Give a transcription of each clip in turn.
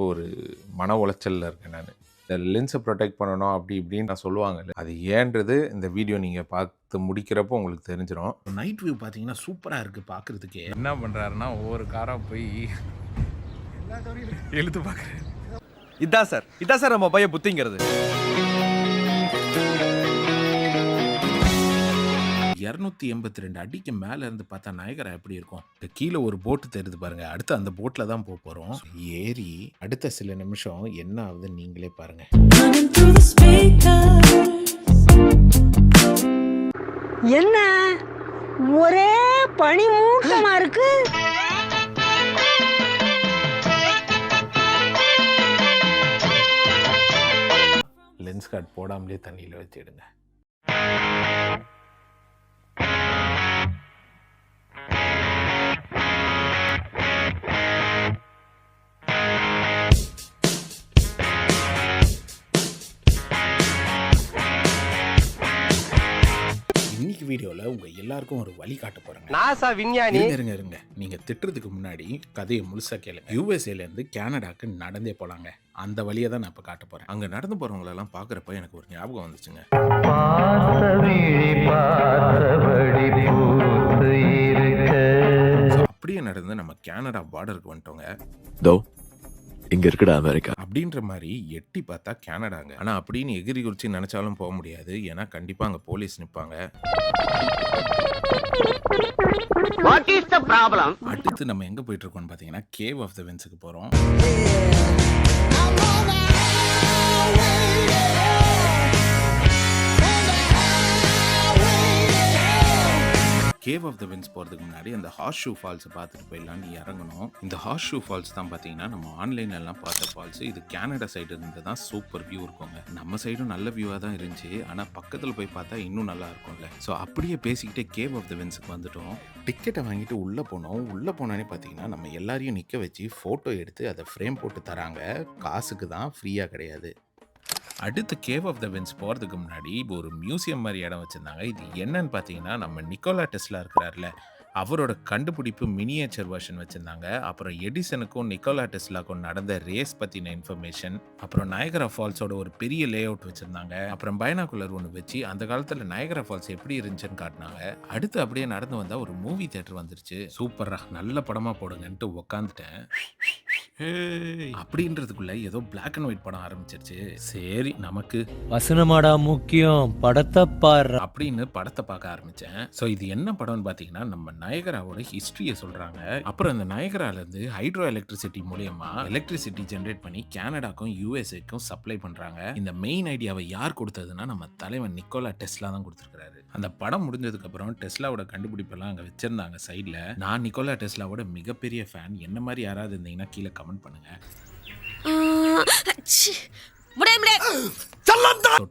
ரொம்ப ஒரு மன உளைச்சலில் இருக்கேன் நான். இந்த லென்ஸை ப்ரொடெக்ட் பண்ணணும் அப்படி இப்படின்னு நான் சொல்லுவாங்கல்ல அது ஏன்றது இந்த வீடியோ நீங்கள் பார்த்து முடிக்கிறப்போ உங்களுக்கு தெரிஞ்சிடும் நைட் வியூ பார்த்தீங்கன்னா சூப்பராக இருக்குது பார்க்குறதுக்கே. என்ன பண்ணுறாருன்னா ஒவ்வொரு காராக போய் எழுத்து பார்க்குறேன் இதான் சார் இதான் சார் நம்ம பையன் புத்திங்கிறது. இரநூத்தி எண்பத்தி ரெண்டு அடிக்கு மேலே இருந்து பார்த்தா நயகரா எப்படி இருக்கும்? இந்த கீழே ஒரு போட்டு தெரியுது பாருங்க. அடுத்து அந்த போட்டில் தான் போக போகிறோம் ஏறி அடுத்த சில நிமிஷம் என்ன ஆகுதுன்னு நீங்களே பாருங்க. என்ன? ஒரே பனி மூட்டமா இருக்கு? லென்ஸ் கார்டு போடாமலே தண்ணியில் வச்சிடுங்க வீடியோவில் உங்கள் எல்லாருக்கும் ஒரு வழி காட்ட போகிறேங்க நாசா விஞ்ஞானி. இருங்க இருங்க இருங்க. நீங்க திட்டுறதுக்கு முன்னாடி கதையை முழுசா கேளுங்க. யூஎஸ்ஏல இருந்து கனடாக்கு நடந்தே போலாங்க. அந்த வழியை தான் நான் இப்ப காட்ட போறேன். அங்கே நடந்து போகிறவங்களெல்லாம் பார்க்குறப்ப எனக்கு ஒரு ஞாபகம் வந்துச்சுங்க. அப்படியே நடந்து நம்ம கனடா பார்டருக்கு வந்துட்டோங்க. தோ இங்க இருக்குடா அமெரிக்கா. அப்படின்ற மாதிரி எட்டி பார்த்தா கனடாங்க. ஆனால் அப்படின்னு எகிரி குறித்து நினச்சாலும் போக முடியாது. ஏன்னா கண்டிப்பாக அங்கே போலீஸ் நிற்பாங்க அடுத்து நம்ம எங்க போயிட்டு இருக்கோம்னு பாத்தீங்கன்னா கேவ் ஆஃப் த வென்ஸுக்கு போறோம் கேவ் ஆஃப் த வென்ஸ் போகிறதுக்கு முன்னாடி அந்த ஹார்ஸ் ஷூ ஃபால்ஸை பார்த்துட்டு போயிடலான்னு இறங்கணும். இந்த ஹார்ஸ் ஷூ ஃபால்ஸ் தான் பார்த்தீங்கன்னா நம்ம ஆன்லைன்லலாம் பார்த்த ஃபால்ஸ் இது கேனடா சைடு இருந்து தான் சூப்பர் வியூ இருக்குங்க. நம்ம சைடும் நல்ல வியூவாக தான் இருந்துச்சு. ஆனால் பக்கத்தில் போய் பார்த்தா இன்னும் நல்லா இருக்கும்ல. ஸோ அப்படியே பேசிக்கிட்டே கேவ் ஆஃப் த வென்ஸுக்கு வந்துட்டோம். டிக்கெட்டை வாங்கிட்டு உள்ளே போனோம். உள்ளே போனோன்னே பார்த்தீங்கன்னா நம்ம எல்லாரையும் நிற்க வச்சு ஃபோட்டோ எடுத்து அதை ஃப்ரேம் போட்டு தராங்க. காசுக்கு தான் ஃப்ரீயாக கிடையாது. அடுத்து கேவ் ஆஃப் த வென்ஸ் போகிறதுக்கு முன்னாடி இப்போ ஒரு மியூசியம் மாதிரி இடம் வச்சுருந்தாங்க. இது என்னன்னு பார்த்தீங்கன்னா நம்ம நிக்கோலா டெஸ்லா இருக்கிறார்ல அவரோட கண்டுபிடிப்பு மினியேச்சர் வெர்ஷன் வச்சுருந்தாங்க. அப்புறம் எடிசனுக்கும் நிக்கோலா டெஸ்லாக்கும் நடந்த ரேஸ் பற்றின இன்ஃபர்மேஷன் அப்புறம் நயகரா ஃபால்ஸோட ஒரு பெரிய லே அவுட் வச்சுருந்தாங்க. அப்புறம் பைனாகுலர் ஒன்று வச்சு அந்த காலத்தில் நயகரா ஃபால்ஸ் எப்படி இருந்துச்சுன்னு காட்டினாங்க. அடுத்து அப்படியே நடந்து வந்தால் ஒரு மூவி தேட்டர் வந்துருச்சு. சூப்பராக நல்ல படமாக போடுங்கன்ட்டு உக்காந்துட்டேன். அப்படின்றதுக்குள்ள ஏதோ Black அண்ட் ஒயிட் படம் ஆரம்பிச்சிருச்சு. சரி நமக்கு வசனமாடா முக்கியம் படத்தை பாரு அப்படின்னு படத்தை பார்க்க ஆரம்பிச்சேன். ஸோ இது என்ன படம்னு பார்த்தீங்கன்னா நம்ம நயகராவோட ஹிஸ்டரியை சொல்றாங்க. அப்புறம் இந்த நயகரால இருந்து ஹைட்ரோ எலக்ட்ரிசிட்டி மூலியமா எலக்ட்ரிசிட்டி ஜென்ரேட் பண்ணி கனடாக்கும் யூஎஸ்ஏக்கும் சப்ளை பண்றாங்க. இந்த மெயின் ஐடியாவை யார் கொடுத்ததுன்னா நம்ம தலைவன் நிக்கோலா டெஸ்லா தான் கொடுத்துருக்காரு அந்த படம் முடிஞ்சதுக்கு அப்புறம் டெஸ்லாவோட கண்டுபிடிப்பெல்லாம் அங்கே வச்சிருந்தாங்க சைடில் நான் நிக்கோலா டெஸ்லாவோட மிகப்பெரிய ஃபேன் என்ன மாதிரி யாராவது இருந்தீங்கன்னா கீழே கமெண்ட் பண்ணுங்க.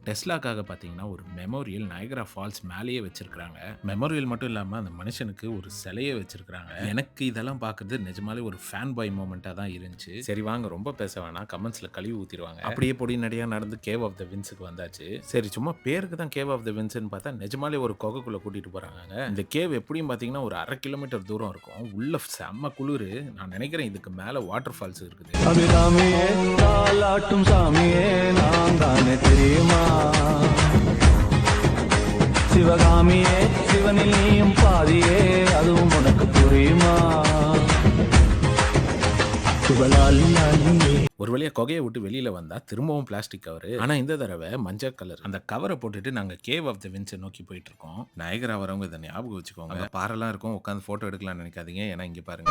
டெஸ்லாக்காக பார்த்தீங்கன்னா ஒரு மெமோரியல் நயகரா ஃபால்ஸ் மேலேயே வச்சிருக்காங்க மெமோரியல் மட்டும் இல்லாமல் அந்த மனுஷனுக்கு ஒரு சிலையே வச்சிருக்காங்க எனக்கு இதெல்லாம் பார்க்கறது நிஜமாலே ஒரு ஃபேன் பாய் மூமெண்ட்டாக தான் இருந்துச்சு. சரி வாங்க ரொம்ப பேச வேணாம். கமெண்ட்ஸில் கழுவி ஊற்றிடுவாங்க அப்படியே பொடி நடியாக நடந்து கேவ் ஆஃப் த வின்ஸுக்கு வந்தாச்சு. சரி சும்மா பேருக்கு தான் கேவ் ஆஃப் த வின்ஸ்னு பார்த்தா நிஜமாலே ஒரு குகைக்குள்ளே கூட்டிகிட்டு போகிறாங்க இந்த கேவ் எப்படியும் பார்த்தீங்கன்னா ஒரு அரை கிலோமீட்டர் தூரம் இருக்கும். உள்ள செம்ம குளிர். நான் நினைக்கிறேன் இதுக்கு மேலே வாட்டர் ஃபால்ஸ் இருக்குது சாமியே. நான் தானே தெரியுமா? சிவகாமியே சிவனில் நீயும் பாதியே அதுவும் உனக்கு புரியுமா? ஒரு வழியா குகையை விட்டு வெளியில வந்தா திரும்பவும் பிளாஸ்டிக் கவர். ஆனா இந்த தடவை மஞ்சள் கலர் அந்த கவரை போட்டுட்டு நாங்க கேவ் ஆஃப் த வின்ஸை நோக்கி போயிட்டு இருக்கோம் நயகரா வரவங்க இதை ஞாபகம் வச்சுக்கோங்க. பாறைலாம் இருக்கும். உட்காந்து ஃபோட்டோ எடுக்கலாம்னு நினைக்காதீங்க. ஏன்னா இங்கே பாருங்க.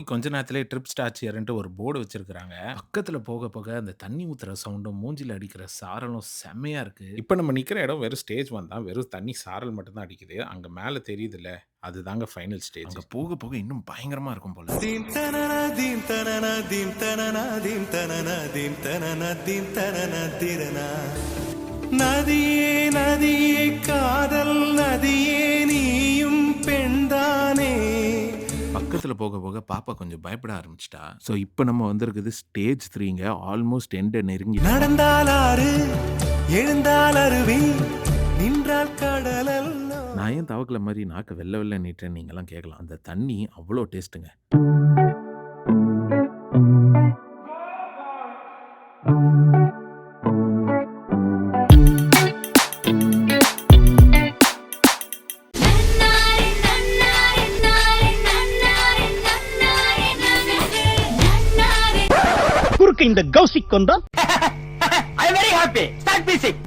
போய் கொஞ்ச நேரத்திலே ட்ரிப் ஸ்டாச்சியர்ன்ட்டு ஒரு போர்டு வச்சிருக்காங்க பக்கத்துல போக போக அந்த தண்ணி ஊத்துற சவுண்டும் மூஞ்சில அடிக்கிற சாரலும் செம்மையா இருக்கு. இப்போ நம்ம நிக்கிற இடம் வெறும் ஸ்டேஜ் தான். வெறும் தண்ணி சாரல் மட்டும் தான் அடிக்குது. அங்க மேல தெரியுதுல்ல. அதுதாங்க ஃபைனல் ஸ்டேஜ். அங்கே போக போக இன்னும் பயங்கரமாக இருக்கும் போல தீம் தனன தீம் தனன தீம் தனன தீம் தனன தீம் தனன தீம் தனன திரனா. நதியே நதியே பக்கத்தில் போக போக பாப்பா கொஞ்சம் பயப்பட ஆரம்பிச்சிட்டா. ஸோ இப்போ நம்ம வந்திருக்குது ஸ்டேஜ் த்ரீங்க ஆல்மோஸ்ட் எண்டை நெருங்கி. நடந்தால் ஆறு எழுந்தால் அருவி நின்றால் கடலெல்லாம். நான் ஏன் தவக்கல மாதிரி நாக்க வெள்ளை வெள்ளை நீட்டேன்னு நீங்களாம் கேட்கலாம். அந்த தண்ணி அவ்வளோ டேஸ்ட்டுங்க நன்னாரே குறுக்கு இந்த கௌசிக் கொண்டா I very happy start music